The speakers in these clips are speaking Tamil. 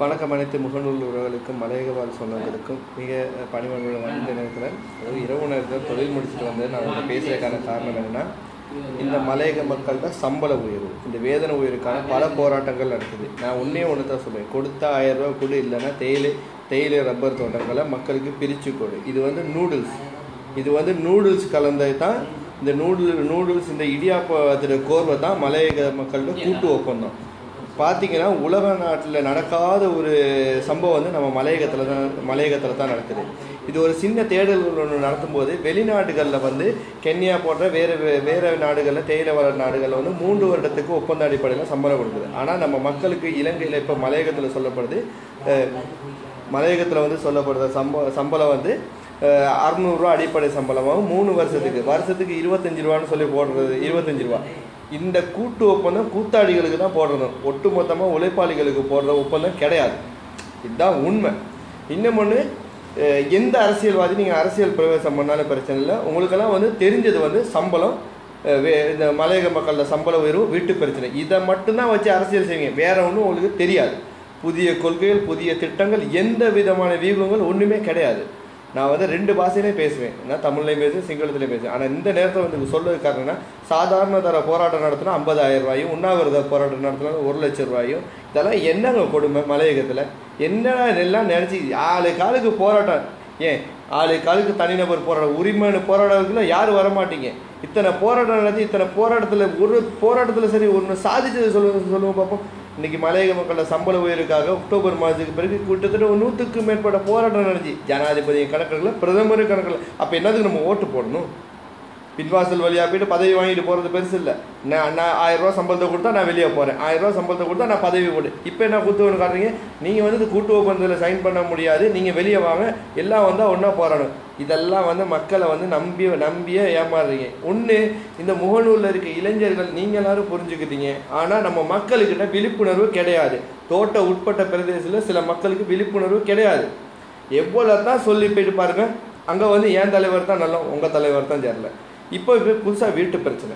வணக்கம் அனைத்து முகநூல் உறவுகளுக்கும் மலையகவால் சொன்னவர்களுக்கும் மிக பணிமன்றம் வந்த நேரத்தில் அதாவது இரவு நேரத்தில் தொழில் முடிச்சுட்டு வந்து நான் உங்களை பேசுறதுக்கான காரணம் என்னென்னா இந்த மலையக மக்கள்கிட்ட சம்பள உயர்வு. இந்த வேதனை உயர்வுக்கான பல போராட்டங்கள் நடக்குது. நான் ஒன்றே ஒன்று தான் சொல்லுவேன் கொடுத்தா ஆயிரம் ரூபா கொடு இல்லைன்னா தேயிலை தேயிலை ரப்பர் தோட்டங்களை மக்களுக்கு பிரித்து கொடு. இது வந்து நூடுல்ஸ். இது வந்து நூடுல்ஸ் கலந்தது தான் இந்த நூடுல் நூடுல்ஸ் இந்த இடியாப்பத்தின கோர்வை தான் மலையக மக்களோட கூட்டு ஒப்பந்தம். பார்த்தீங்கன்னா உலக நாட்டில் நடக்காத ஒரு சம்பவம் வந்து நம்ம மலையகத்தில் தான் மலையகத்தில் தான் நடக்குது. இது ஒரு சின்ன தேடல் ஒன்று நடத்தும்போது வெளிநாடுகளில் வந்து கென்யா போன்ற வேறு வேறு நாடுகளில் தேயிலை வளர் நாடுகளில் வந்து மூன்று வருடத்துக்கு ஒப்பந்த அடிப்படையில் சம்பளம் கொடுக்குது. ஆனால் நம்ம மக்களுக்கு இலங்கையில் இப்போ மலையகத்தில் சொல்லப்படுது மலையகத்தில் வந்து சொல்லப்படுற சம்ப சம்பளம் வந்து அறநூறுரூவா அடிப்படை சம்பளமாகவும் மூணு வருஷத்துக்கு வருஷத்துக்கு இருபத்தஞ்சு ரூபான்னு சொல்லி போடுறது இருபத்தஞ்சு ரூபா. இந்த கூட்டு ஒப்பந்தம் கூத்தாடிகளுக்கு தான் போடணும். ஒட்டு மொத்தமாக உழைப்பாளிகளுக்கு போடுற ஒப்பந்தம் கிடையாது. இதுதான் உண்மை. இன்னும் ஒன்று எந்த அரசியல்வாதி நீங்கள் அரசியல் பிரவேசம் பண்ணாலும் பிரச்சனை இல்லை. உங்களுக்கெல்லாம் வந்து தெரிஞ்சது வந்து சம்பளம் வே- இந்த மலையக மக்களோட சம்பள உயர்வு வீட்டு பிரச்சனை. இதை மட்டும்தான் வச்சு அரசியல் செய்வீங்க. வேற ஒன்றும் உங்களுக்கு தெரியாது. புதிய கொள்கைகள் புதிய திட்டங்கள் எந்த விதமான வியூகங்கள் ஒன்றுமே கிடையாது. நான் வந்து ரெண்டு பாஷையிலே பேசுவேன். நான் தமிழ்லையும் பேசுவேன் சிங்களத்துலேயும் பேசுவேன். ஆனால் இந்த நேரத்தில் வந்து சொல்லுறது காரணம்னா சாதாரண தர போராட்டம் நடத்தினா ஐம்பதாயிரம் ரூபாயும் உண்ணாவிரத போராட்டம் நடத்தினா ஒரு லட்சம் ரூபாயும். இதெல்லாம் என்னங்க கொடுமை மலையகத்தில்? என்னென்ன எல்லாம் நினச்சி ஆளு காலுக்கு போராட்டம். ஏன்? ஆளு காலுக்கு தனிநபர் போராட்டம் உரிமைன்னு போராடுறதுக்குள்ள யாரும் வரமாட்டீங்க இத்தனை போராட்டம் நடத்தி இத்தனை போராட்டத்தில் ஒரு போராட்டத்தில் சரி ஒன்று சாதிச்சது சொல்லுங்க சொல்லுவோம் பார்ப்போம் இன்னைக்கு மலையக மக்களோட சம்பள உயர்வுக்காக அக்டோபர் மாதத்துக்கு பிறகு கிட்டத்தட்ட ஒரு நூற்றுக்கும் மேற்பட்ட போராட்டம் நடந்துச்சு. ஜனாதிபதி கணக்கில் பிரதமர் கணக்கில் அப்போ என்னதுக்கு நம்ம ஓட்டு போடணும்? பின்வாசல் வழியாக போயிட்டு பதவி வாங்கிட்டு போகிறது பெருசு இல்லை. நான் நான் ஆயிரரூவா சம்பளத்தை கொடுத்தா நான் வெளியே போகிறேன் ஆயிரம் ரூபா சம்பளத்தை கொடுத்தா நான் பதவி போடு. இப்போ என்ன கூட்டு காட்டுறீங்க? நீங்கள் வந்து கூட்டு ஒப்பந்தத்தில் சைன் பண்ண முடியாது. நீங்கள் வெளியே வாங்க. எல்லாம் வந்தால் ஒன்றா போராடணும். இதெல்லாம் வந்து மக்களை வந்து நம்பி நம்பியே ஏமாறுறீங்க. ஒன்று இந்த முகநூலில் இருக்க இளைஞர்கள் நீங்கள் எல்லாரும் புரிஞ்சுக்கிட்டீங்க. ஆனால் நம்ம மக்களுக்கிட்ட விழிப்புணர்வு கிடையாது. தோட்ட உட்பட்ட பிரதேசத்தில் சில மக்களுக்கு விழிப்புணர்வு கிடையாது. எவ்வளோ தான் சொல்லி போயிட்டு பாருங்கள் அங்கே வந்து என் தலைவர் தான் நல்லா உங்கள் தலைவர் தான் தெரில இப்போ புதுசாக வீட்டு பிரச்சனை.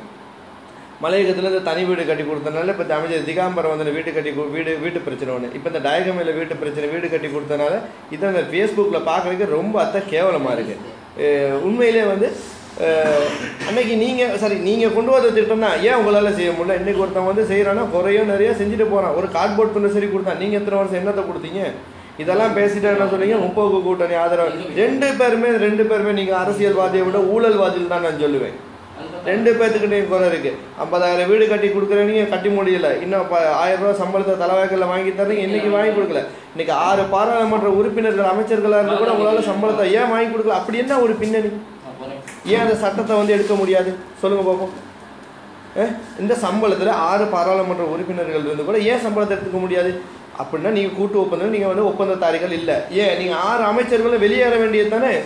மலையகத்தில் இந்த தனி வீடு கட்டி கொடுத்தனால இப்போ அமைச்சர் திகாம்பரம் வந்து வீடு கட்டி வீடு வீட்டு பிரச்சனை ஒன்று இப்போ இந்த டயகமையில் வீட்டு பிரச்சனை வீடு கட்டி கொடுத்தனால இதை அந்த ஃபேஸ்புக்கில் பார்க்குறதுக்கு ரொம்ப அத்த கேவலமாக இருக்குது உண்மையிலே வந்து அன்னைக்கு நீங்கள் சரி நீங்கள் கொண்டு வந்த திட்டம் தான் ஏன் உங்களால் செய்ய முடியல? இன்னைக்கு ஒருத்தன் வந்து செய்கிறான்னா குறையோ நிறைய செஞ்சுட்டு போகிறான் ஒரு கார்ட்போர்ட் துணை சரி கொடுத்தான் நீங்கள் எத்தனை வருஷம் என்னத்தை கொடுத்தீங்க? இதெல்லாம் பேசிட்டு என்ன சொன்னீங்க முப்போக்கு கூட்டணி ஆதரவு. ரெண்டு பேருமே ரெண்டு பேருமே நீங்கள் அரசியல்வாதியை விட ஊழல்வாதிகள் தான் நான் சொல்லுவேன். ரெண்டு பேர்த்துக்கிட்டையும் குறை இருக்கு. ஐம்பதாயிரம் வீடு கட்டி கொடுக்குறீங்க கட்டி முடியல. இன்னும் ப- ஆயிரம் ரூபாய் சம்பளத்தை தலைவாய்க்கல வாங்கி தரீங்க இன்னைக்கு வாங்கி கொடுக்கல. இன்னைக்கு ஆறு பாராளுமன்ற உறுப்பினர்கள் அமைச்சர்களாக இருந்து கூட உங்களால சம்பளத்தை ஏன் வாங்கி கொடுக்கல? அப்படி என்ன ஒரு பின்னணி? ஏன் அந்த சட்டத்தை வந்து எடுக்க முடியாது? சொல்லுங்க பார்ப்போம் இந்த சம்பளத்தில் ஆறு பாராளுமன்ற உறுப்பினர்கள் இருந்து கூட ஏன் சம்பளத்தை எடுத்துக்க முடியாது? அப்படின்னா நீங்கள் கூட்டு ஒப்பந்தம் நீங்கள் வந்து ஒப்பந்ததாரிகள் இல்லை. ஏன் நீங்கள் ஆறு அமைச்சர்களும் வெளியேற வேண்டியது தானே?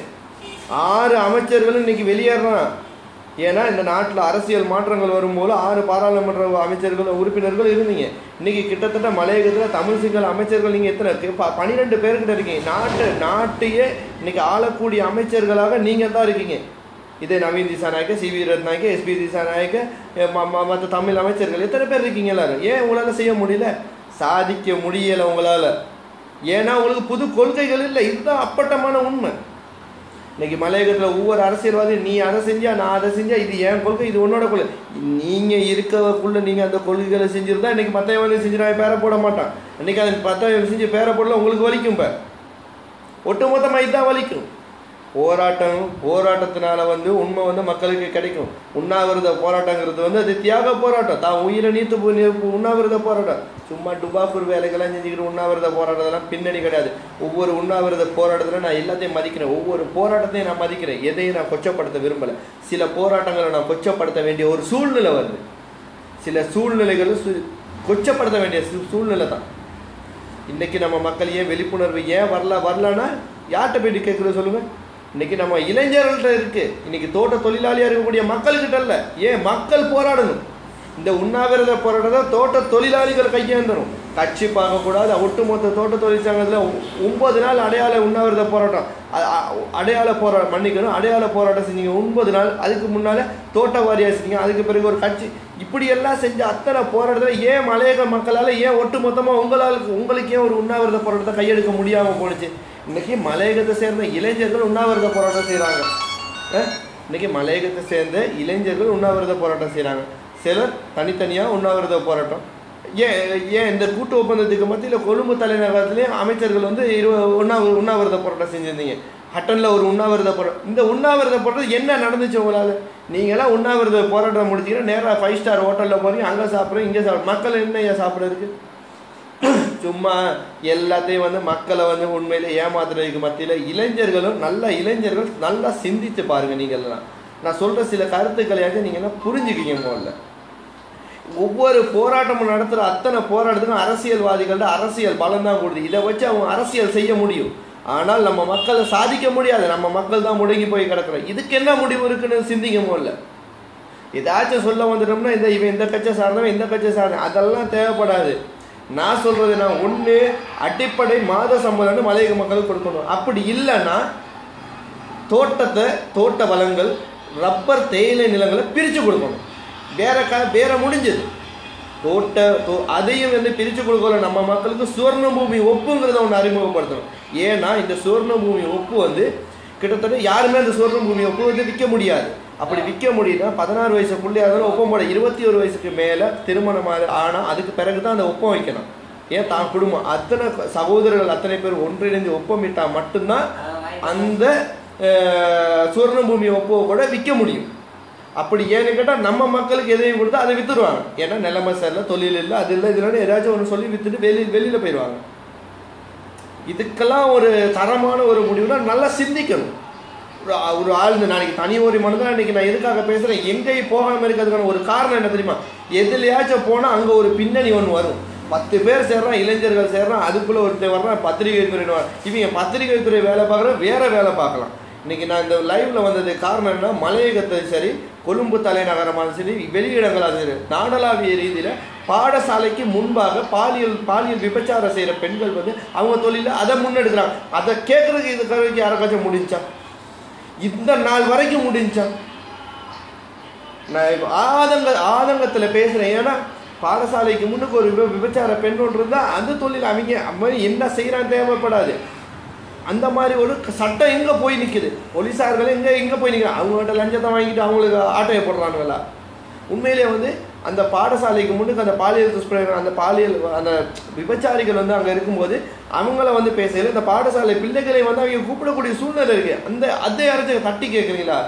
ஆறு அமைச்சர்களும் இன்னைக்கு வெளியேறான் ஏன்னா இந்த நாட்டில் அரசியல் மாற்றங்கள் வரும்போது ஆறு பாராளுமன்ற அமைச்சர்கள் உறுப்பினர்கள் இருந்தீங்க. இன்னைக்கு கிட்டத்தட்ட மலையகத்தில் தமிழ் சிங்கள அமைச்சர்கள் நீங்கள் எத்தனை இருக்கு? பன்னிரெண்டு பேர்கிட்ட இருக்கீங்க. நாட்டு நாட்டையே இன்னைக்கு ஆளக்கூடிய அமைச்சர்களாக நீங்கள் தான் இருக்கீங்க. இதே Naveen Dissanayake C V Ratnayake SB Dissanayake மற்ற தமிழ் அமைச்சர்கள் எத்தனை பேர் இருக்கீங்க எல்லாரும்? ஏன் உங்களால் செய்ய முடியல? சாதிக்க முடியலை உங்களால். ஏன்னா உங்களுக்கு புது கொள்கைகள் இல்லை. இதுதான் அப்பட்டமான உண்மை. இன்னைக்கு மலையகத்தில் ஒவ்வொரு அரசியல்வாதியும் நீ அதை செஞ்சா நான் அதை செஞ்சா இது என் கொள்கை இது உன்னோட கொள்கை. நீங்கள் இருக்கக்குள்ள நீங்கள் அந்த கொள்கைகளை இன்றைக்கி இன்னைக்கு வேலையை செஞ்சு நான் பேரை போட மாட்டான். இன்னைக்கு அது மற்றவன் செஞ்சு பேரை போடல உங்களுக்கு வலிக்கும் இப்போ ஒட்டுமொத்தமாக இதுதான் வலிக்கும். போராட்டம் போராட்டத்தினால வந்து உண்மை வந்து மக்களுக்கு கிடைக்கும். உண்ணாவிரத போராட்டங்கிறது வந்து அது தியாக போராட்டம். தான் உயிரை நீத்து உண்ணாவிரத போராட்டம். சும்மா டுபாக்கூர் வேலைகள்லாம் செஞ்சுக்கிட்டு உண்ணாவிரத போராட்டத்தெல்லாம் பின்னணி கிடையாது. ஒவ்வொரு உண்ணாவிரத போராட்டத்தில் நான் எல்லாத்தையும் மதிக்கிறேன். ஒவ்வொரு போராட்டத்தையும் நான் மதிக்கிறேன். எதையும் நான் கொச்சப்படுத்த விரும்பலை. சில போராட்டங்களை நான் கொச்சப்படுத்த வேண்டிய ஒரு சூழ்நிலை வருது. சில சூழ்நிலைகளும் சு- கொச்சப்படுத்த வேண்டிய சூழ்நிலை தான். இன்னைக்கு நம்ம மக்கள் ஏன் விழிப்புணர்வு ஏன் வரல வரலன்னா யார்கிட்ட போயிட்டு கேட்குறது சொல்லுங்கள் இன்னைக்கு நம்ம இளைஞர்கள்ட்ட இருக்கு. இன்னைக்கு தோட்ட தொழிலாளியாக இருக்கக்கூடிய மக்கள்கிட்ட இல்ல. ஏன் மக்கள் போராடணும்? இந்த உண்ணாவிரத போராட்டத்தை தோட்ட தொழிலாளிகள் கையேந்தணும். கட்சி பார்க்கக்கூடாது. ஒட்டுமொத்த தோட்ட தொழிற்சங்கத்தில் ஒன்பது நாள் அடையாள உண்ணாவிரத போராட்டம். அடையாள போராட்டம் மன்னிக்கணும். அடையாள போராட்டம் செஞ்சீங்க. ஒன்பது நாள். அதுக்கு முன்னால் தோட்ட வாரியாக செஞ்சீங்க. அதுக்கு பிறகு ஒரு கட்சி. இப்படியெல்லாம் செஞ்ச அத்தனை போராட்டத்தில் ஏன் மலையக மக்களால் ஏன் ஒட்டுமொத்தமாக உங்களால் உங்களுக்கு ஏன் ஒரு உண்ணாவிரத போராட்டத்தை கையெடுக்க முடியாமல் போனுச்சு இன்னைக்கு மலையகத்தை சேர்ந்த இளைஞர்கள் உண்ணாவிரத போராட்டம் செய்கிறாங்க இன்னைக்கு மலையகத்தை சேர்ந்த இளைஞர்கள் உண்ணாவிரத போராட்டம் செய்கிறாங்க சிலர் தனித்தனியாக உண்ணாவிரத போராட்டம். ஏன் ஏன் இந்த கூட்டு ஒப்பந்தத்துக்கு மத்தியில் கொழும்பு தலைநகரத்துலேயும் அமைச்சர்கள் வந்து இரு உண்ணா உண்ணாவிரத போராட்டம் செஞ்சுருந்தீங்க. ஹட்டனில் ஒரு உண்ணாவிரத போராட்டம். இந்த உண்ணாவிரத போராட்டம் என்ன நடந்துச்சு உங்களால்? நீங்களாம் உண்ணாவிரத போராட்டம் முடிச்சிங்கன்னா நேராக ஃபைவ் ஸ்டார் ஹோட்டலில் போகிறீங்க அங்கே சாப்பிட்றீங்க இங்கே சாப்பிட்ற மக்கள் என்ன ஏன் சாப்பிட்றதுக்கு சும்மா எல்லாத்தையும் வந்து மக்களை வந்து உண்மையில ஏமாத்துறதுக்கு மத்தியில் இளைஞர்களும் நல்ல இளைஞர்கள் நல்லா சிந்திச்சு பாருங்க நீங்கள்லாம். நான் சொல்ற சில கருத்துக்களையாச்சும் நீங்க எல்லாம் புரிஞ்சுக்கிங்க முதல்ல. ஒவ்வொரு போராட்டமும் நடத்துகிற அத்தனை போராட்டத்துக்கும் அரசியல்வாதிகள்ட்ட அரசியல் பலம் தான் கொடுது. இதை வச்சு அவங்க அரசியல் செய்ய முடியும். ஆனால் நம்ம மக்களை சாதிக்க முடியாது. நம்ம மக்கள் தான் முடங்கி போய் கிடக்கிறோம். இதுக்கு என்ன முடிவு இருக்குன்னு சிந்திக்க முடியல ஏதாச்சும் சொல்ல வந்துட்டோம்னா இந்த இவன் இந்த கட்சை சார்ந்தவன் இந்த கட்சை சார்ந்தவன். அதெல்லாம் தேவைப்படாது. நான் சொல்றது நான் ஒன்று அடிப்படை மாத சம்பளம்னு மலையக மக்களுக்கு கொடுக்கணும். அப்படி இல்லைன்னா தோட்டத்தை தோட்ட வளங்கள் ரப்பர் தேயிலை நிலங்களை பிரித்து கொடுக்கணும். வேற க வேற முடிஞ்சது. தோட்ட தோ அதையும் வந்து பிரித்து கொடுக்கல நம்ம மக்களுக்கு சுவர்ண பூமி ஒப்புங்கிறத ஒன்று அறிமுகப்படுத்தணும். ஏன்னா இந்த சுவர்ண பூமி ஒப்பு வந்து கிட்டத்தட்ட யாருமே அந்த சுவர்ண பூமி ஒப்பு வந்து விற்க முடியாது. அப்படி விற்க முடியும்னா பதினாறு வயசு பிள்ளையா ஒப்பம் போட இருபத்தி ஒரு வயசுக்கு மேலே திருமணம் ஆனால் அதுக்கு பிறகு தான் அந்த ஒப்பம் வைக்கணும். ஏன் தான் குடும்பம்? அத்தனை சகோதரர்கள் அத்தனை பேர் ஒன்றிணைந்து ஒப்பமிட்டால் மட்டும்தான் அந்த அஹ், சுவர்ண பூமி ஒப்புவை கூட விற்க முடியும். அப்படி ஏன்னு கேட்டால் நம்ம மக்களுக்கு எதையும் கொடுத்தா அதை விற்றுருவாங்க ஏன்னா நிலைமை சரியில்லை தொழில் இல்லை அது இல்லை இதில் ஏதாச்சும் ஒன்று சொல்லி விற்றுட்டு வெளியில் வெளியில் போயிடுவாங்க. இதுக்கெல்லாம் ஒரு தரமான ஒரு முடிவுனா நல்லா சிந்திக்கணும். ஒரு ஆ- ஒரு ஆழ்ந்து நாளைக்கு தனி ஒரு மனதான் இன்னைக்கு நான் எதுக்காக பேசுகிறேன் எங்கேயும் போகாமல் இருக்கிறதுக்கான ஒரு காரணம் என்ன தெரியுமா? எதுலையாச்சும் போனால் அங்கே ஒரு பின்னணி ஒன்று வரும். பத்து பேர் சேர்றான் இளைஞர்கள் சேர்றான் அதுக்குள்ளே ஒருத்தர் வர்றான் பத்திரிகை துறை இவங்க பத்திரிகை துறை வேலை பார்க்குற வேறு வேலை பார்க்கலாம். இன்றைக்கி நான் இந்த லைவில் வந்தது காரணம் என்ன மலையகத்தை சரி கொழும்பு தலைநகரமாலும் சரி வெளியிடங்களாக சரி நாடளாவிய ரீதியில் பாடசாலைக்கு முன்பாக பாலியல் பாலியல் விபச்சாரம் செய்கிற பெண்கள் வந்து அவங்க தொழிலில் அதை முன்னெடுக்கிறாங்க. அதை கேட்குறதுக்கு இது கருவிக்கு யாருக்காச்சும் முடிஞ்சா? இந்த நாள் வரைக்கும் முடிஞ்சான். நான் ஆதங்க ஆதங்கத்தில் பேசுகிறேன் ஏன்னா பாடசாலைக்கு முன்னுக்கு ஒரு விப விபச்சார பெண் ஒன்று இருந்தால் அந்த தொழில் அவங்க மாதிரி என்ன செய்கிறான்னு தேவைப்படாது. அந்த மாதிரி ஒரு சட்டம் எங்கே போய் நிற்குது போலீஸார்கள் எங்கே எங்கே போய் நிற்கிறாங்க அவங்கள்ட்ட லஞ்சத்தை வாங்கிட்டு அவங்களுக்கு ஆட்டையை போடுறானுங்களா? உண்மையிலே வந்து அந்த பாடசாலைக்கு முன்னுக்கு அந்த பாலியல் துஷ்பிரயோகம் அந்த பாலியல் அந்த விபச்சாரிகள் வந்து அங்கே இருக்கும்போது அவங்கள வந்து பேசல இந்த பாடசாலை பிள்ளைகளை வந்து அவங்க கூப்பிடக்கூடிய சூழ்நிலை இருக்குது அந்த அதை யாராச்சும் தட்டி கேட்குறீங்களா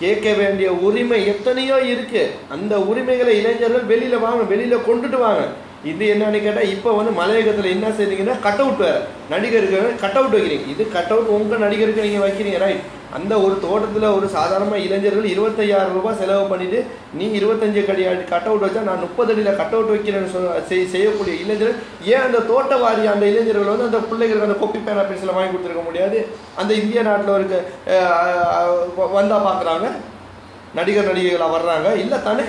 கேட்க வேண்டிய உரிமை எத்தனையோ இருக்குது அந்த உரிமைகளை இளைஞர்கள் வெளியில் வாங்க வெளியில் கொண்டுட்டு வாங்க. இது என்னன்னு கேட்டால் இப்போ வந்து மலையகத்தில் என்ன செய்றீங்கன்னா கட் அவுட் வேறு நடிகருக்கு கட் அவுட் வைக்கிறீங்க. இது கட் அவுட் உங்கள் நடிகருக்கு நீங்கள் வைக்கிறீங்க ரைட் அந்த ஒரு தோட்டத்தில் ஒரு சாதாரண இளைஞர்கள் இருபத்தையாயிரம் ரூபாய் செலவு பண்ணிவிட்டு நீ இருபத்தஞ்சு கடி கட் அவுட் வச்சா நான் முப்பது அடியில் கட் அவுட் வைக்கிறேன்னு சொல்ல செய்- செய்யக்கூடிய இளைஞர்கள் ஏன் அந்த தோட்டவாரி அந்த இளைஞர்கள் வந்து அந்த பிள்ளைகளுக்கு அந்த கொப்பி பேனா பென்சில் வாங்கி கொடுத்துருக்க முடியாது? அந்த இந்திய நாட்டில் இருக்க வந்தால் பார்க்குறாங்க நடிகர் நடிகைகளாக வர்றாங்க. இல்லை தானே.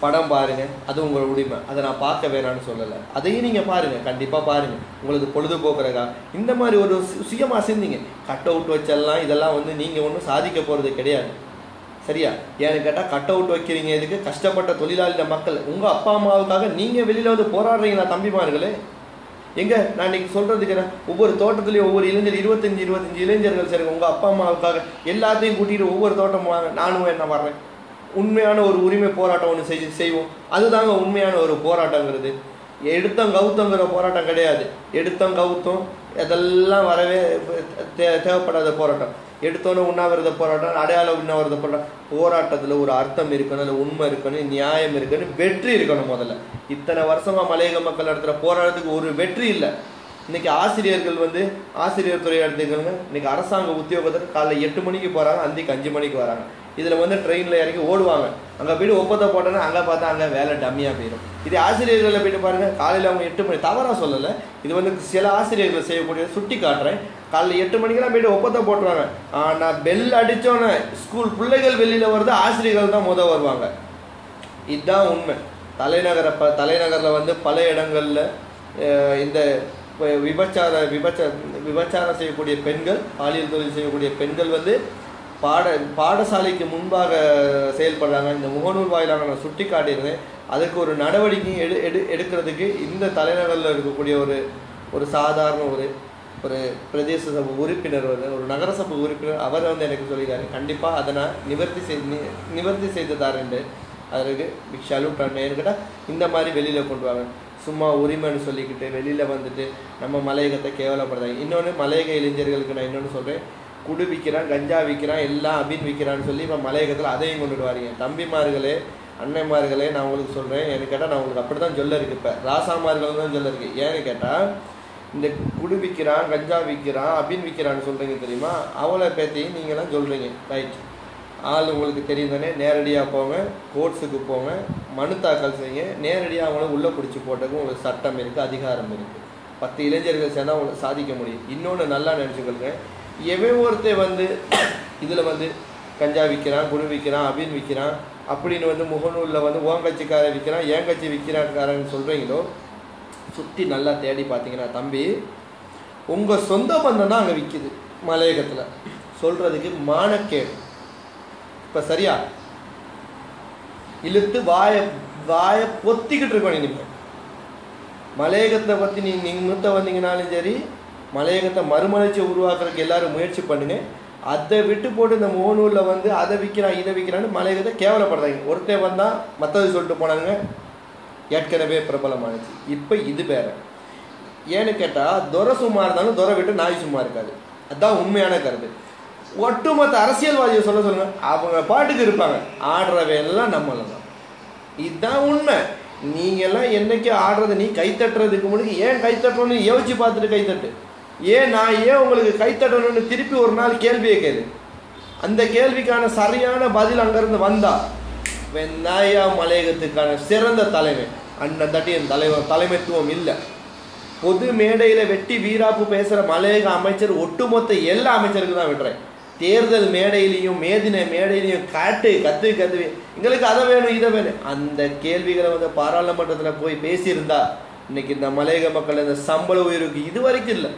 படம் பாருங்கள் அது உங்கள் உரிமை அதை நான் பார்க்க வேணான்னு சொல்லலை. அதையும் நீங்கள் பாருங்கள் கண்டிப்பாக பாருங்கள் உங்களுக்கு பொழுதுபோக்குறக்கா இந்த மாதிரி ஒரு சுயமாக சுயமா சிந்திங்க. கட் அவுட் வச்செல்லாம் இதெல்லாம் வந்து நீங்கள் ஒன்றும் சாதிக்க போகிறது கிடையாது. சரியா? ஏன்னு கேட்டால் கட் அவுட் வைக்கிறீங்க இதுக்கு கஷ்டப்பட்ட தொழிலாளி மக்கள். உங்கள் அப்பா அம்மாவுக்காக நீங்கள் வெளியில் வந்து போராடுறீங்களா தம்பிமார்களே? எங்கே? நான் இன்றைக்கி சொல்கிறதுக்கு ஒவ்வொரு தோட்டத்துலேயும் ஒவ்வொரு இளைஞர் இருபத்தஞ்சி இருபத்தஞ்சி இளைஞர்கள் சரி உங்கள் அப்பா அம்மாவுக்காக எல்லாத்தையும் கூட்டிகிட்டு ஒவ்வொரு தோட்டம் வாங்க. நானும் என்ன வர்றேன்? உண்மையான ஒரு உரிமை போராட்டம் ஒன்று செய் செய்வோம். அதுதாங்க உண்மையான ஒரு போராட்டங்கிறது. எடுத்தோம் கவுத்தங்கிற போராட்டம் கிடையாது. எடுத்தோம் கவுத்தம் இதெல்லாம் வரவே தே- தேவைப்படாத போராட்டம். எடுத்தோன்னே உண்ணாவிரத போராட்டம் அடையாள உண்ணாவிரத போராட்டம். போராட்டத்தில் ஒரு அர்த்தம் இருக்கணும் அதில் உண்மை இருக்கணும் நியாயம் இருக்கணும் வெற்றி இருக்கணும் முதல்ல. இத்தனை வருஷமாக மலையக மக்கள் நடத்துகிற போராட்டத்துக்கு ஒரு வெற்றி இல்லை. இன்னைக்கு ஆசிரியர்கள் வந்து ஆசிரியர் துறை எடுத்துக்கோங்க. இன்னைக்கு அரசாங்க உத்தியோகத்தில் காலைல எட்டு மணிக்கு போகிறாங்க அந்திக்கு அஞ்சு மணிக்கு வராங்க. இதில் வந்து ட்ரெயினில் இறங்கி ஓடுவாங்க. அங்கே போயிட்டு ஒப்பந்தம் போட்டோன்னா அங்கே பார்த்தா அங்கே வேலை டம்மியாக போயிடும். இது ஆசிரியர்களை போய்ட்டு பாருங்க காலையில் அவங்க எட்டு மணி தவறாக சொல்லலை. இது வந்து சில ஆசிரியர்கள் செய்யக்கூடிய சுட்டி காட்டுறேன். காலைல எட்டு மணிக்கெல்லாம் போய்ட்டு ஒப்பந்தம் போட்டுருவாங்க. ஆனால் பெல் அடித்தோன்னே ஸ்கூல் பிள்ளைகள் வெளியில் வருது ஆசிரியர்கள் தான் முத வருவாங்க. இதுதான் உண்மை. தலைநகர ப தலைநகரில் வந்து பல இடங்களில் இந்த விபச்சார விபச்ச விபச்சாரம் செய்யக்கூடிய பெண்கள் பாலியல் தொழில் செய்யக்கூடிய பெண்கள் வந்து பாட பாடசாலைக்கு முன்பாக செயல்படுறாங்க. இந்த முகநூல் வாயிலாக நான் சுட்டி காட்டியிருந்தேன். அதுக்கு ஒரு நடவடிக்கை எடு எடு எடுக்கிறதுக்கு இந்த தலைநகரில் இருக்கக்கூடிய ஒரு ஒரு சாதாரண ஒரு ஒரு பிரதேச சபை உறுப்பினர் வந்து ஒரு நகரசபை உறுப்பினர் அவர் வந்து எனக்கு சொல்லியிருக்காரு கண்டிப்பாக அதை நான் நிவர்த்தி செய் நிவர்த்தி செய்து தரேன்ட்டு அதற்கு பிக் சல்யூட் பண்ணேன்னு கேட்டால் இந்த மாதிரி வெளியில் கொண்டு வாங்க. சும்மா உரிமைன்னு சொல்லிக்கிட்டு வெளியில் வந்துட்டு நம்ம மலையகத்தை கேவலப்படுறாங்க இன்னொன்று மலையக இளைஞர்களுக்கு நான் இன்னொன்று சொல்கிறேன் குடு விற்கிறான் கஞ்சா விற்கிறான் எல்லாம் அபின் விற்கிறான்னு சொல்லி இப்போ மலையகத்தில் அதையும் கொண்டுட்டு வரீங்க தம்பிமார்களே அன்னைமார்களே நான் உங்களுக்கு சொல்கிறேன் எனக்கு கேட்டால் நான் உங்களுக்கு அப்படி தான் சொல்ல இருக்கு. இப்போ ராசாமார்கள் தான் சொல்ல இருக்கு. ஏன்னு கேட்டால் இந்த குடு விற்கிறான் கஞ்சா விற்கிறான் அபின் விற்கிறான்னு சொல்கிறீங்க தெரியுமா? அவளை பற்றியும் நீங்களாம் சொல்கிறீங்க ரைட் ஆள் உங்களுக்கு தெரியும் தானே நேரடியாக போங்க கோர்ட்ஸுக்கு போங்க மனு தாக்கல் செய்யுங்க. நேரடியாக அவங்கள உள்ளே பிடிச்சி போட்டதுக்கு உங்களுக்கு சட்டம் இருக்குது அதிகாரம் இருக்குது பத்து இளைஞர்கள் சேர்ந்தால் உங்களுக்கு சாதிக்க முடியும். இன்னொன்று நல்லா நினச்சிக்கொள்கிறேன் எவன் ஒருத்தன் வந்து இதில் வந்து கஞ்சா விற்கிறான் குடு விற்கிறான் அபின் விற்கிறான் அப்படின்னு வந்து முகநூலில் வந்து ஓன் கட்சிக்காரன் விற்கிறான் ஏன் கட்சி விற்கிறான்காரன்னு சொல்கிறீங்களோ சுற்றி நல்லா தேடி பார்த்தீங்கன்னா தம்பி உங்கள் சொந்த பந்தம் தான் அங்கே விற்கிது மலையகத்தில். சொல்கிறதுக்கு மானக்கேடு. இப்போ சரியா? இழுத்து வாயை வாயை பொத்திக்கிட்டு இருக்கோம் இனிமேல் மலையகத்தை பற்றி நீ நிமித்த வந்தீங்கனாலும் சரி மலையகத்தை மறுமலர்ச்சி உருவாக்குறதுக்கு எல்லாரும் முயற்சி பண்ணுங்க அதை விட்டு போட்டு இந்த முகநூலில் வந்து அதை விற்கிறான் இதை விற்கிறான்னு மலையகத்தை கேவலப்படுறாங்க ஒருத்தன் வந்தால் மற்றது சொல்லிட்டு போனாங்க. ஏற்கனவே பிரபலமானுச்சு இப்போ இது வேற. ஏன்னு கேட்டால் துரை சும்மா இருந்தாலும் துரை விட்டு நாய் சும்மா இருக்காது. அதுதான் உண்மையான கருத்து. ஒட்டுமொத்த அரசியல்வாதியை சொல்ல சொல்லுங்க. அவங்க பாட்டுக்கு இருப்பாங்க. ஆடுறவையெல்லாம் நம்மள தான். இதுதான் உண்மை. நீங்கள்லாம் என்னைக்கு ஆடுறது நீ கைத்தட்டுறதுக்கு முன்னாடி ஏன் கைத்தட்டணும்னு யோசிச்சு பார்த்துட்டு கைத்தட்டு. ஏன் நான் ஏன் உங்களுக்கு கைத்தட்டணும்னு திருப்பி ஒரு நாள் கேள்வியை கேளு. அந்த கேள்விக்கான சரியான பதில் அங்கேருந்து வந்தா வெந்தாயா மலையகத்துக்கான சிறந்த தலைமை அண்ணன் தட்டி என் தலைவர் தலைமைத்துவம் இல்லை. பொது மேடையில் வெட்டி வீராப்பு பேசுகிற மலையக அமைச்சர் ஒட்டுமொத்த எல்லா அமைச்சருக்கு தான் விடுறேன் தேர்தல் மேடையிலையும் மேதின மேடையிலையும் காட்டு கத்து கத்து. எங்களுக்கு அதை வேணும் இதை வேணும். அந்த கேள்விகளை வந்து பாராளுமன்றத்தில் போய் பேசியிருந்தா இன்னைக்கு இந்த மலையக மக்கள் இந்த சம்பள உயர்வுக்கு இது வரைக்கும் இல்லை.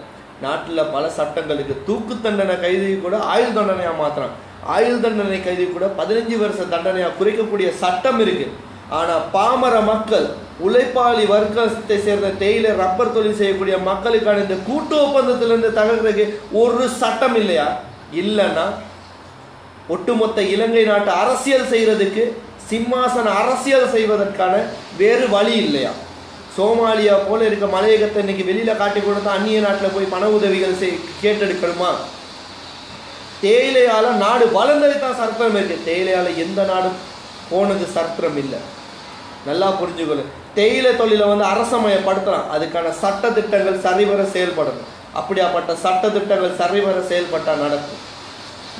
நாட்டில் பல சட்டங்களுக்கு தூக்கு தண்டனை கைதி கூட ஆயுள் தண்டனையாக மாத்துறான். ஆயுள் தண்டனை கைதி கூட பதினஞ்சு வருஷ தண்டனையாக குறைக்கக்கூடிய சட்டம் இருக்குது ஆனால் பாமர மக்கள் உழைப்பாளி வர்க்கத்தை சேர்ந்த தேயிலை ரப்பர் தொழில் செய்யக்கூடிய மக்களுக்கான இந்த கூட்டு ஒப்பந்தத்திலிருந்து தகர்றதுக்கு ஒரு சட்டம் இல்லையா? இல்லைன்னா ஒட்டுமொத்த இலங்கை நாட்டு அரசியல் செய்கிறதுக்கு சிம்மாசன அரசியல் செய்வதற்கான வேறு வழி இல்லையா? சோமாலியா போல இருக்க மலையகத்தை இன்னைக்கு வெளியில காட்டி கொடுத்தா அந்நிய நாட்டில் போய் பண உதவிகள் செய் கேட்டெடுக்கணுமா? தேயிலையால நாடு வளர்ந்தது தான் சர்க்கரம் இருக்கு. தேயிலையால எந்த நாடும் போனது சர்க்கரம் இல்லை. நல்லா புரிஞ்சுக்கணும் தேயிலை தொழிலை வந்து அரசமயப்படுத்தலாம். அதுக்கான சட்ட திட்டங்கள் சரிவர செயல்படணும். அப்படியாப்பட்ட சட்ட திட்டங்கள் சரிவர செயல்பட்டா நடக்கும்.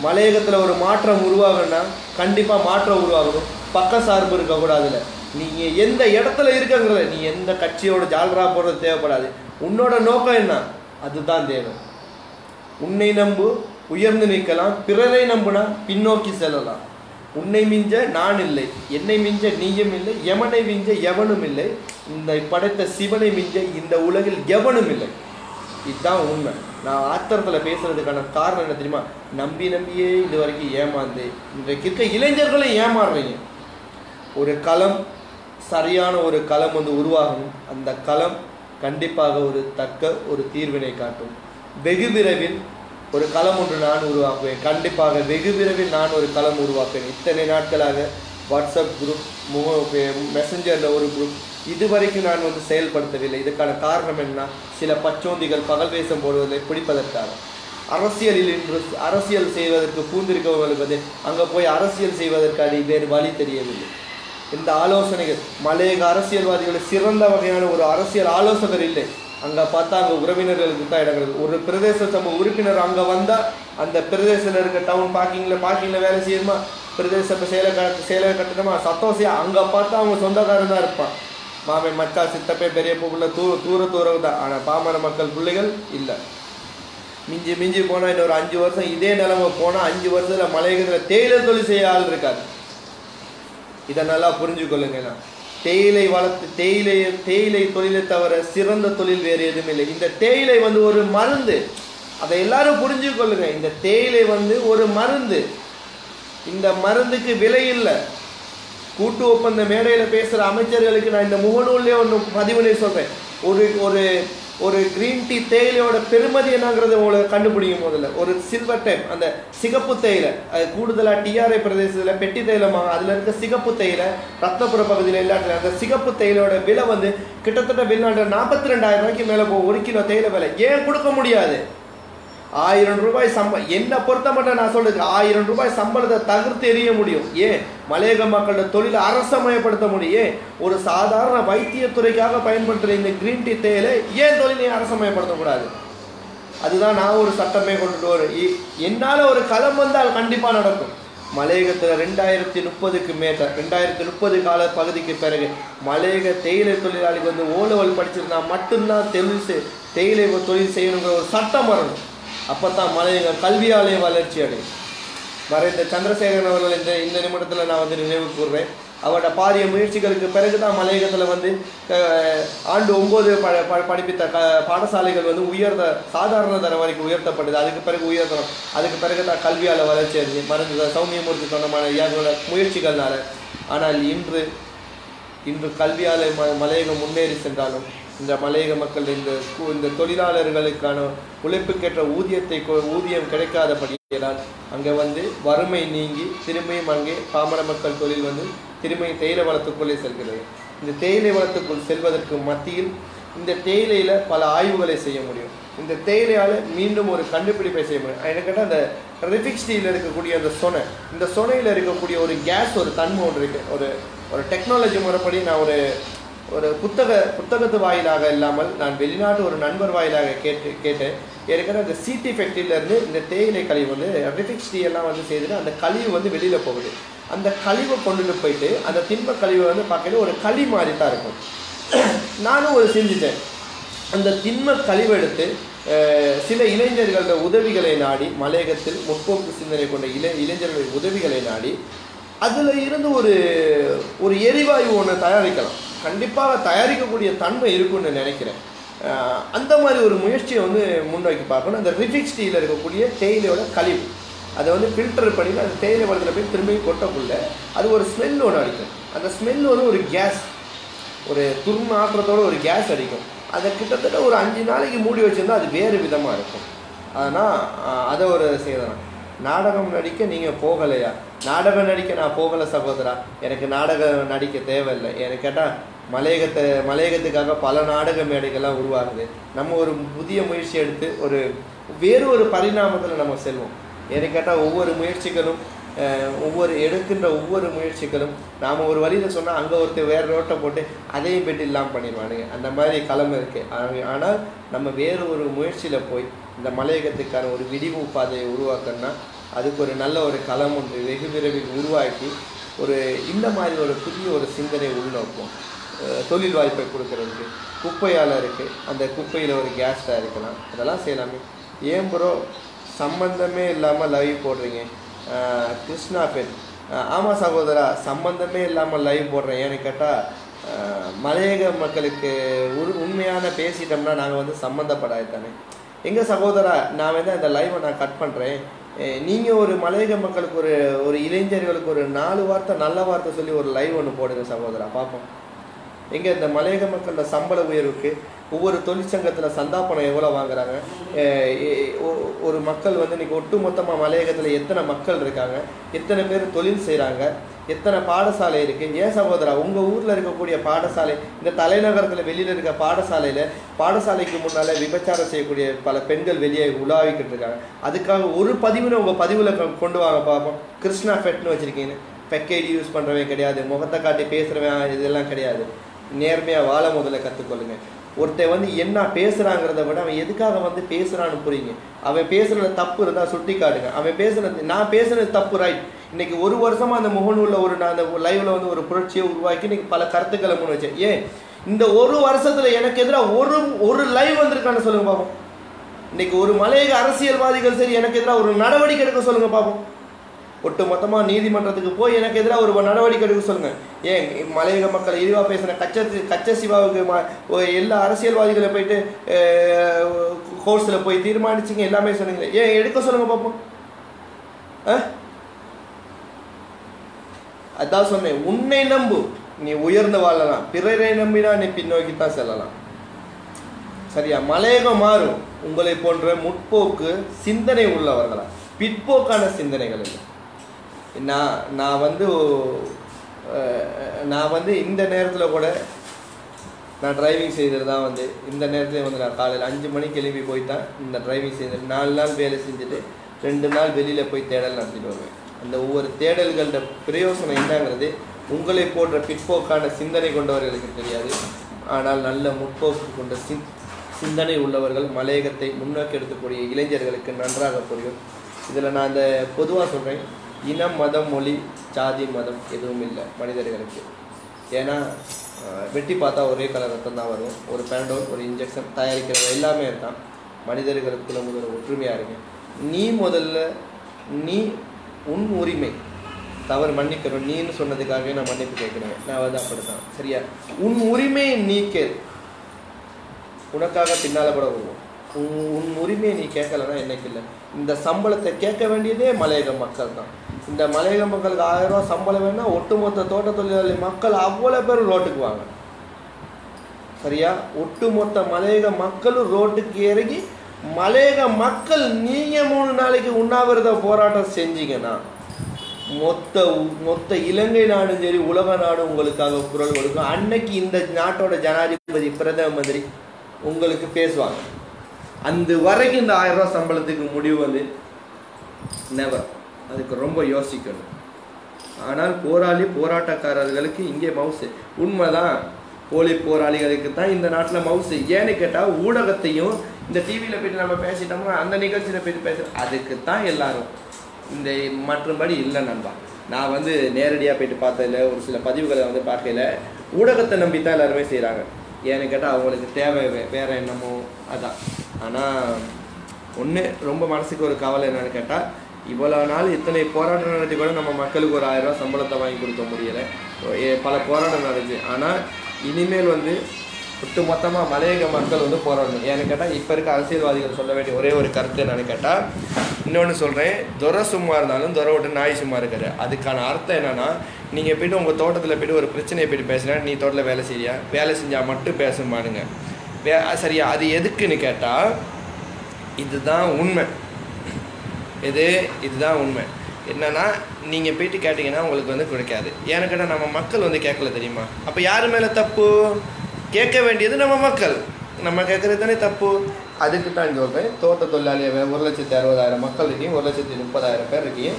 மலையகத்தில் ஒரு மாற்றம் உருவாகணும்னா கண்டிப்பாக மாற்றம் உருவாகணும். பக்க சார்பு இருக்கக்கூடாதுல நீங்கள் எந்த இடத்துல இருக்கங்கிறத நீ எந்த கட்சியோட ஜால்ரா போடுறது தேவைப்படாது. உன்னோட நோக்கம் என்ன? அதுதான் தேவை. உன்னை நம்பு உயர்ந்து நிற்கலாம். பிறரை நம்புனா பின்னோக்கி செல்லலாம். உன்னை மிஞ்ச நான் இல்லை. என்னை மிஞ்ச நீயும் இல்லை. எவனை மிஞ்ச எவனும் இல்லை. இந்த படைத்த சிவனை மிஞ்ச இந்த உலகில் எவனும் இல்லை. இதுதான் உண்மை. நான் ஆத்திரத்தில் பேசுறதுக்கான காரணம் என்ன தெரியுமா? நம்பி நம்பியே இது வரைக்கும் ஏமாந்து இன்றைக்கு இருக்க இளைஞர்களும் ஏமாறுறீங்க. ஒரு களம் சரியான ஒரு களம் வந்து உருவாகும். அந்த களம் கண்டிப்பாக ஒரு தக்க ஒரு தீர்வினை காட்டும். வெகு விரைவில் ஒரு களம் ஒன்று நான் உருவாக்குவேன். கண்டிப்பாக வெகு விரைவில் நான் ஒரு களம் உருவாக்குவேன். இத்தனை நாட்களாக வாட்ஸ்அப் குரூப் முக மெசஞ்சரில் ஒரு குரூப் இதுவரைக்கும் நான் வந்து செயல்படுத்தவில்லை. இதுக்கான காரணம் என்ன? சில பச்சோந்திகள் பகல் வேஷம் போடுவதை பிடிப்பதற்காக. அரசியலில் இன்று அரசியல் செய்வதற்கு பூந்திருக்கவங்களுக்கு வந்து அங்கே போய் அரசியல் செய்வதற்கான வேறு வழி தெரியவில்லை. இந்த ஆலோசனைகள் மலையக அரசியல்வாதிகளை சிறந்த வகையான ஒரு அரசியல் ஆலோசகர் இல்லை. அங்கே பார்த்தா அங்கே உறவினர்களுக்கு தான் இடங்கள். ஒரு பிரதேச சபை உறுப்பினர் அங்கே வந்தால் அந்த பிரதேசத்தில் இருக்க டவுன் பார்க்கிங்கில் பார்க்கிங்கில் வேலை செய்யணுமா பிரதேச இப்போ சேலை கட்ட சேலை கட்டணுமா? சத்தோசியா அங்கே பார்த்தா அவங்க சொந்தக்காரன் தான் இருப்பான். மாமே மச்சா சித்தப்பே பெரிய பிள்ளை தூர தூர தூரம் தான். ஆனால் பாமர மக்கள் பிள்ளைகள் இல்லை. மிஞ்சி மிஞ்சி போனால் இன்னொரு அஞ்சு வருஷம் இதே நிலைமை போனால் அஞ்சு வருஷத்தில் மலையகத்தில் தேயிலை தொழில் செய்ய ஆள் இருக்காது. இதை நல்லா புரிஞ்சுக்கொள்ளுங்க நான் தேயிலை வளர்த்து தேயிலை தேயிலை தொழிலை தவிர சிறந்த தொழில் வேறு எதுவும் இல்லை. இந்த தேயிலை வந்து ஒரு மருந்து. அதை எல்லாரும் புரிஞ்சு கொள்ளுங்க இந்த தேயிலை வந்து ஒரு மருந்து. இந்த மருந்துக்கு விலை இல்லை. கூட்டு ஒப்பந்த மேடையில் பேசுகிற அமைச்சர்களுக்கு நான் இந்த முகநூல்லே ஒன்று பதிவுனே சொல்கிறேன் ஒரு ஒரு ஒரு க்ரீன் டீ தேயிலையோட பெருமதி என்னங்கிறத உங்களுக்கு கண்டுபிடிக்கும் முதல்ல. ஒரு சில்வர் டைம் அந்த சிகப்பு தேயிலை. அது கூடுதலாக டிஆர்ஐ பிரதேசத்தில் பெட்டி தைலமாக அதில் இருக்க சிகப்பு தேயிலை ரத்தபுர பகுதியில் எல்லாத்துல அந்த சிகப்பு தேயிலையோட விலை வந்து கிட்டத்தட்ட வெளிநாட்டில் நாற்பத்தி ரெண்டாயிரம் ரூபாய்க்கு மேலே போகும் ஒரு கிலோ தேயிலை விலை. ஏன் கொடுக்க முடியாது? ஆயிரம் ரூபாய் சம்ப என்னை பொறுத்த மட்டும் நான் சொல்கிறது ஆயிரம் ரூபாய் சம்பளத்தை தகர்த்து எறிய முடியும். ஏன்? மலையக மக்களோட தொழிலை அரசமயப்படுத்த முடியும் ஒரு சாதாரண வைத்தியத்துறைக்காக பயன்படுத்துகிற இந்த கிரீன் டீ தேயிலை ஏன் தொழிலை அரசமயப்படுத்தக்கூடாது? அதுதான் நான் ஒரு சட்டமே கொண்டுட்டு வரேன். என்னால் ஒரு களம் வந்தால் கண்டிப்பாக நடக்கும். மலையகத்தில் ரெண்டாயிரத்தி முப்பதுக்கு மேட்ட ரெண்டாயிரத்தி முப்பது கால பகுதிக்கு பிறகு மலையக தேயிலை தொழிலாளிக்கு வந்து ஓலவல் படிச்சிருந்தா மட்டும்தான் தொழில் செய் தேயிலை தொழில் செய்யணுங்கிற ஒரு சட்டம் வரணும். அப்போ தான் மலையக கல்வியாலயம் வளர்ச்சி அடையும். மறைந்த சந்திரசேகரன் அவர்கள் இந்த இந்த நிமிடத்தில் நான் வந்து நினைவு கூறுவேன் அவரோட பாரிய முயற்சிகளுக்கு பிறகு தான் மலையகத்தில் வந்து ஆண்டு ஒம்பது ப ப- படிப்பித்த க பாடசாலைகள் வந்து உயர்ந்த சாதாரண தரம் வரைக்கும் உயர்த்தப்பட்டது அதுக்கு பிறகு உயர்த்தணும். அதுக்கு பிறகு தான் கல்வியால் வளர்ச்சி அடைஞ்சு மறைந்த சௌமியமூர்த்தி சொன்னமான ஐயாவோட முயற்சிகள்னால. ஆனால் இன்று இன்று கல்வியால் ம மலையகம் முன்னேறி சென்றாலும் இந்த மலையக மக்கள் இந்த இந்த தொழிலாளர்களுக்கான உழைப்புக்கேற்ற ஊதியத்தை கொ- ஊதியம் கிடைக்காதபடியால் அங்கே வந்து வறுமை நீங்கி திரும்பியும் அங்கே பாமர மக்கள் தொழில் வந்து திரும்பி தேயிலை வளத்துக்குள்ளே செல்கிறது. இந்த தேயிலை வளத்துக்குள் செல்வதற்கு மத்தியில் இந்த தேயிலையில் பல ஆய்வுகளை செய்ய முடியும். இந்த தேயிலையால் மீண்டும் ஒரு கண்டுபிடிப்பை செய்ய முடியும். எனக்கு கேட்டால் அந்த ரிஃபிக் ஸ்டீலில் இருக்கக்கூடிய அந்த சொனை இந்த சொனையில் இருக்கக்கூடிய ஒரு கேஸ் ஒரு தன்மை ஒன்று இருக்குது ஒரு ஒரு டெக்னாலஜி முறைப்படி நான் ஒரு ஒரு புத்தக புத்தகத்து வாயிலாக இல்லாமல் நான் வெளிநாட்டு ஒரு நண்பர் வாயிலாக கேட்டு கேட்டேன். ஏற்கனவே அந்த சீட்டி ஃபேக்ட்ரியிலேருந்து இந்த தேயிலை கழிவு வந்து ரிஃபிக்ஸ் டீ எல்லாம் வந்து செய்துட்டு அந்த கழிவு வந்து வெளியில் போகுது. அந்த கழிவை கொண்டுட்டு போயிட்டு அந்த திண்ம கழிவை வந்து பார்க்கல ஒரு களி மாதிரி தான் இருக்கும். நானும் ஒரு சிந்தித்தேன். அந்த திண்ம கழிவெடுத்து எடுத்து சில இளைஞர்களோட உதவிகளை நாடி மலையகத்தில் முற்போக்கு சிந்தனை கொண்ட இளை இளைஞர்களுடைய உதவிகளை நாடி அதில் இருந்து ஒரு ஒரு எரிவாயு ஒன்று தயாரிக்கலாம். கண்டிப்பாக தயாரிக்கக்கூடிய தன்மை இருக்கும்னு நினைக்கிறேன். அந்த மாதிரி ஒரு முயற்சியை வந்து முன்னோக்கி பார்க்கணும். அந்த ரிஃபிக் ஸ்டீலில் இருக்கக்கூடிய தேயிலையோட கழிவு. அதை வந்து ஃபில்டர் பண்ணி அந்த தேயிலை வளர்த்துல போய் திரும்பி கொட்டக்குள்ள அது ஒரு ஸ்மெல் ஒன்று அடிக்கும். அந்த ஸ்மெல் வந்து ஒரு கேஸ் ஒரு துர்ம ஆற்றத்தோட ஒரு கேஸ் அடிக்கும். அதை கிட்டத்தட்ட ஒரு அஞ்சு நாளைக்கு மூடி வச்சுருந்தா அது வேறு விதமாக இருக்கும். அதனால் அதை ஒரு செய்யலாம். நாடகம் நடிக்க நீங்கள் போகலையா? நாடகம் நடிக்க நான் போகலை சகோதரா. எனக்கு நாடகம் நடிக்க தேவையில்லை. எனக்கு கேட்டால் மலையகத்தை மலையகத்துக்காக பல நாடக மேடைகள்லாம் உருவாகுது. நம்ம ஒரு புதிய முயற்சி எடுத்து ஒரு வேறு ஒரு பரிணாமத்தில் நம்ம செல்வோம். எனக்கு கேட்டால் ஒவ்வொரு முயற்சிகளும் ஒவ்வொரு எடுக்கின்ற ஒவ்வொரு முயற்சிகளும் நாம் ஒரு வழியில் சொன்னால் அங்கே ஒருத்தர் வேறு ரோட்டை போட்டு அதையும் பெட்டு இல்லாமல் பண்ணிடுவானுங்க. அந்த மாதிரி களம் இருக்குது ஆனால் நம்ம வேறு ஒரு முயற்சியில் போய் இந்த மலையகத்துக்கான ஒரு விடிவு பாதையை உருவாக்கணும்னா அதுக்கு ஒரு நல்ல ஒரு களம் ஒன்று வெகு விரைவில் உருவாக்கி ஒரு இந்த மாதிரி ஒரு புதிய ஒரு சிந்தனை உள்நோக்கும். தொழில் வாய்ப்பை கொடுக்குறதுக்கு குப்பையால் இருக்குது அந்த குப்பையில் ஒரு கேஸ் தயாரிக்கலாம். அதெல்லாம் செய்யலாமே. ஏன் ப்ரோ சம்பந்தமே இல்லாமல் லைவ் போடுறீங்க. கிருஷ்ணா பெண் ஆமாம் சகோதரா சம்பந்தமே இல்லாமல் லைவ் போடுறேன். ஏன்னு கேட்டால் மலையக மக்களுக்கு உரு உண்மையான பேசிட்டோம்னா நாங்கள் வந்து சம்மந்தப்படாது தானே எங்கள் சகோதரா நான் வந்து அந்த லைவை நான் கட் பண்ணுறேன் நீங்கள் ஒரு மலையக மக்களுக்கு ஒரு ஒரு இளைஞர்களுக்கு ஒரு நாலு வார்த்தை நல்ல வார்த்தை சொல்லி ஒரு லைவ் ஒன்று போடுங்க சகோதரா பார்ப்போம் எங்கே இந்த மலையக மக்களோட சம்பள உயர்வுக்கு ஒவ்வொரு தொழிற்சங்கத்தில் சந்தாபனம் எவ்வளோ வாங்குறாங்க? எ- ஒ- ஒரு மக்கள் வந்து இன்றைக்கி ஒட்டு மொத்தமாக மலையகத்தில் எத்தனை மக்கள் இருக்காங்க? எத்தனை பேர் தொழில் செய்கிறாங்க எத்தனை பாடசாலை இருக்குது ஏன் சகோதரா உங்கள் ஊரில் இருக்கக்கூடிய பாடசாலை இந்த தலைநகரத்தில் வெளியில் இருக்க பாடசாலையில் பாடசாலைக்கு முன்னால் விபச்சாரம் செய்யக்கூடிய பல பெண்கள் வெளியே உலாவிக்கிட்டு இருக்காங்க. அதுக்காக ஒரு பதிவுன்னு உங்கள் பதிவில் கொண்டு வாங்க பார்ப்போம் கிருஷ்ணா ஃபெட்னு வச்சுருக்கீங்க. பெக்கேடி யூஸ் பண்ணுறவன் கிடையாது. முகத்தை காட்டி பேசுகிறவன் இதெல்லாம் கிடையாது. நேர்மையாக வாழ முதல்ல கற்றுக்கொள்ளுங்க ஒருத்தன் வந்து என்ன பேசுகிறாங்கிறத விட அவன் எதுக்காக வந்து பேசுகிறான்னு புரியுங்க. அவன் பேசுகிறத தப்பு இருந்தால் சுட்டி காட்டுங்க அவன் பேசுகிறது நான் பேசுனது தப்பு ரைட் இன்னைக்கு ஒரு வருஷமாக அந்த முகநூலில் ஒரு நான் அந்த லைவில் வந்து ஒரு புரட்சியை உருவாக்கி இன்னைக்கு பல கருத்துக்களை முன் வச்சேன். ஏன்? இந்த ஒரு வருஷத்தில் எனக்கு எதிராக ஒரு ஒரு லைவ் வந்திருக்கான்னு சொல்லுங்க பாப்போம். இன்னைக்கு ஒரு மலையக அரசியல்வாதிகள் சரி எனக்கு எதிராக ஒரு நடவடிக்கை எடுக்க சொல்லுங்க பாப்போம். ஒட்டு மொத்தமாக நீதிமன்றத்துக்கு போய் எனக்கு எதிராக ஒரு நடவடிக்கை எடுக்க சொல்லுங்கள் ஏன் மலையக மக்களை இழிவாக பேசின கச்சத்து கச்ச சிவாவுக்கு ம- எல்லா அரசியல்வாதிகளை போயிட்டு கோர்ஸில் போய் தீர்மானிச்சிங்க எல்லாமே சொன்னீங்களே. ஏன் எடுக்க சொல்லுங்கள் பார்ப்போம் ஆ? அதான் சொன்னேன் உன்னை நம்பு. நீ உயர்ந்து வாழலாம். பிறரை நம்பினா நீ பின்னோக்கி தான் செல்லலாம். சரியா? மலையகம் மாறும். உங்களை போன்ற முற்போக்கு சிந்தனை உள்ளவர்களா? பிற்போக்கான சிந்தனைகள் இல்லை. நான் நான் வந்து நான் வந்து இந்த நேரத்தில் கூட நான் டிரைவிங் செய்தது தான் வந்து இந்த நேரத்தில் வந்து நான் காலையில் அஞ்சு மணிக்கு கிளம்பி போய் தான் இந்த டிரைவிங் செய்தது நாலு நாள் வேலை செஞ்சுட்டு ரெண்டு நாள் வெளியில் போய் தேடல் நடத்திட்டு வருவேன். அந்த ஒவ்வொரு தேடல்களோட பிரயோசனம் என்னங்கிறது உங்களை போன்ற பிற்போக்கான சிந்தனை கொண்டவர்களுக்கு தெரியாது. ஆனால் நல்ல முற்போக்கு கொண்ட சிந் சிந்தனை உள்ளவர்கள் மலையகத்தை முன்னோக்கி எடுக்கக்கூடிய இளைஞர்களுக்கு நன்றாக புரியும். இதில் நான் அந்த பொதுவாக சொல்கிறேன் இனம் மதம் மொழி ஜாதி மதம் எதுவும் இல்லை மனிதர்களுக்கு. ஏன்னா வெட்டி பார்த்தா ஒரே கலர் ரத்தம் தான் வரும். ஒரு பேண்டோல் ஒரு இன்ஜெக்ஷன் தயாரிக்கிறது எல்லாமே இருக்கான் மனிதர்களுக்குள்ள முதல்ல ஒற்றுமையாக இருங்க. நீ முதல்ல நீ உன் உரிமை. தவறு மன்னிக்கணும். நீன்னு சொன்னதுக்காகவே நான் மன்னிப்பு கேட்குறேன். நான் வந்து அப்படித்தான். சரியா? உன் உரிமையை நீ கேள் உனக்காக பின்னால் கூட வருவோம். உன் உன் உரிமையை நீ கேட்கலன்னா என்னைக்கு இல்லை? இந்த சம்பளத்தை கேட்க வேண்டியதே மலையக மக்கள் தான். இந்த மலையக மக்களுக்கு ஆயிரம் ரூபாய் சம்பளம் வேணா ஒட்டுமொத்த தோட்ட தொழிலாளி மக்கள் அவ்வளோ பேர் ரோட்டுக்கு வாங்க. சரியா? ஒட்டுமொத்த மலையக மக்களும் ரோட்டுக்கு இறங்கி மலையக மக்கள் நீங்க மூணு நாளைக்கு உண்ணாவிரத போராட்டம் செஞ்சீங்கன்னா மொத்த மொத்த இலங்கை நாடும் சரி உலக நாடும் உங்களுக்காக குரல் கொடுக்கும். அன்னைக்கு இந்த நாட்டோட ஜனாதிபதி பிரதம மந்திரி உங்களுக்கு பேசுவாங்க. அந்த வரைக்கும் இந்த ஆயிரம் ரூபாய் சம்பளத்துக்கு முடிவு வந்து நெவர் அதுக்கு ரொம்ப யோசிக்கணும். ஆனால் போராளி போராட்டக்காரர்களுக்கு இங்கே மவுசு உண்மைதான் போலி போராளிகளுக்கு தான் இந்த நாட்டில் மவுசு ஏன்னு கேட்டால் ஊடகத்தையும் இந்த டிவியில் போயிட்டு நம்ம பேசிட்டோம்னா அந்த நிகழ்ச்சியில் போயிட்டு பேசுகிறோம் அதுக்கு தான் எல்லாரும். இந்த மற்றபடி இல்லை நண்பா. நான் வந்து நேரடியாக போயிட்டு பார்த்ததில்ல ஒரு சில பதிவுகளை வந்து பார்க்கல ஊடகத்தை நம்பி தான் எல்லாருமே செய்கிறாங்க ஏன்னு கேட்டால் அவங்களுக்கு தேவை வேறு என்னமோ அதான். ஆனால் ஒன்று ரொம்ப மனசுக்கு ஒரு கவலை என்னென்னு கேட்டால் இவ்வளோ நாள் இத்தனை போராட்டம் நடத்தி கூட நம்ம மக்களுக்கு ஒரு ஆயிரம் ரூபா சம்பளத்தை வாங்கி கொடுக்க முடியலை. பல போராட்டம் நடந்துச்சு. ஆனால் இனிமேல் வந்து ஒட்டு மொத்தமாக மலையக மக்கள் வந்து போராடணும். ஏன்னு கேட்டால் இப்போ இருக்க அரசியல்வாதிகள் சொல்ல வேண்டிய ஒரே ஒரு கருத்து என்னன்னு கேட்டால் இன்னொன்று சொல்கிறேன் துரை சும்மா இருந்தாலும் துரை விட்டு நாய் சும்மா இருக்காரு அதுக்கான அர்த்தம் என்னென்னா நீங்கள் போய்ட்டு உங்கள் தோட்டத்தில் போயிட்டு ஒரு பிரச்சனையை போயிட்டு பேசுனா நீ தோட்டத்தில் வேலை செய்யா வேலை செஞ்சால் மட்டும் பேசும்பானுங்க. வே சரியா அது எதுக்குன்னு கேட்டால் இதுதான் உண்மை. இது இதுதான் உண்மை. என்னன்னா நீங்கள் போயிட்டு கேட்டிங்கன்னா உங்களுக்கு வந்து கிடைக்காது ஏன்னு கேட்டால் நம்ம மக்கள் வந்து கேட்கல தெரியுமா? அப்போ யார் மேலே தப்பு? கேட்க வேண்டியது நம்ம மக்கள். நம்ம கேட்குறது தானே தப்பு. அதுக்கு தான் சொல்கிறேன் தோட்ட தொழிலாளி ஒரு லட்சத்தி அறுபதாயிரம் மக்கள் இருக்கீங்க ஒரு லட்சத்தி முப்பதாயிரம் பேர் இருக்கீங்க.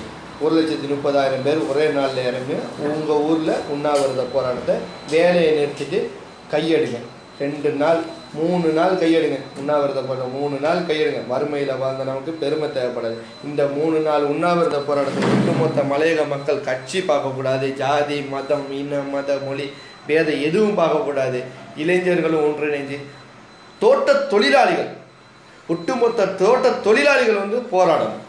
ஒரு லட்சத்தி முப்பதாயிரம் பேர் ஒரே நாளில் இறங்கி உங்கள் ஊரில் உண்ணாவிரத போராட்டத்தை வேலையை நிறுத்திட்டு கையெடுங்க. ரெண்டு நாள் மூணு நாள் கையெடுங்க. உண்ணாவிரத போராட்டம் மூணு நாள் கையெடுங்க. வறுமையில் வாழ்ந்த நமக்கு பெருமை தேவைப்படாது. இந்த மூணு நாள் உண்ணாவிரத போராட்டத்தை ஒட்டுமொத்த மலையக மக்கள் கட்சி பார்க்கக்கூடாது. ஜாதி மதம் இன மத மொழி பேதம் எதுவும் பார்க்கக்கூடாது. இளைஞர்களும் ஒன்றிணைஞ்சு தோட்ட தொழிலாளிகள் ஒட்டுமொத்த தோட்ட தொழிலாளிகள் வந்து போராடணும்.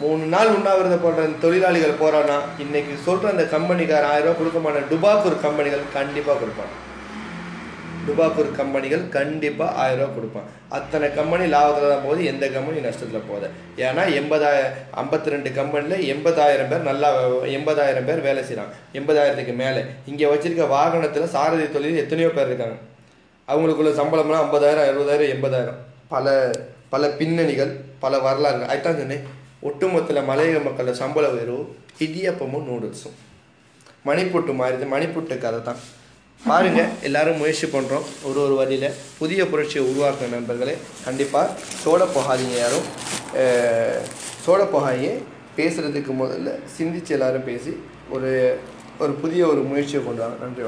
மூணு நாள் உண்ணாவிரத போன்ற தொழிலாளிகள் போராடினா இன்னைக்கு சொல்ற அந்த கம்பெனிக்கார ஆயிரம் ரூபாய் கொடுக்க மாட்டாங்க டுபாக்கூர் கம்பெனிகள் கண்டிப்பாக கொடுப்பாங்க டுபாக்கூர் கம்பெனிகள் கண்டிப்பாக ஆயிரம் கொடுப்பான் அத்தனை கம்பெனி லாபத்தில் தான் போகுது எந்த கம்பெனி நஷ்டத்தில் போகுது. ஏன்னா எண்பதாயிரம் ஐம்பத்தி ரெண்டு கம்பெனியில் எண்பதாயிரம் பேர் நல்லா எண்பதாயிரம் பேர் வேலை செய்கிறான் எண்பதாயிரத்துக்கு மேலே. இங்கே வச்சுருக்க வாகனத்தில் சாரதி தொழில் எத்தனையோ பேர் இருக்காங்க. அவங்களுக்குள்ள சம்பளம்லாம் ஐம்பதாயிரம் அறுபதாயிரம் எண்பதாயிரம். பல பல பின்னணிகள் பல வரலாறுகள். அதுதான் சொன்னேன். ஒட்டுமொத்தத்தில் மலையக மக்களோட சம்பள உயர்வு இடியப்பமும் நூடுல்ஸும் மணிப்புட்டு மாறிது மணிப்புட்டு கதை தான் பாருங்கள் எல்லாரும் முயற்சி பண்ணுறோம் ஒரு ஒரு வழியில் புதிய புரட்சியை உருவாக்குற நண்பர்களே கண்டிப்பாக சோட போகாதீங்க யாரும் சோழ சோட போகாதீங்க பேசுகிறதுக்கு முதல்ல சிந்திச்சு எல்லோரும் பேசி ஒரு ஒரு புதிய ஒரு முயற்சியை கொண்டு வாங்க. நன்றி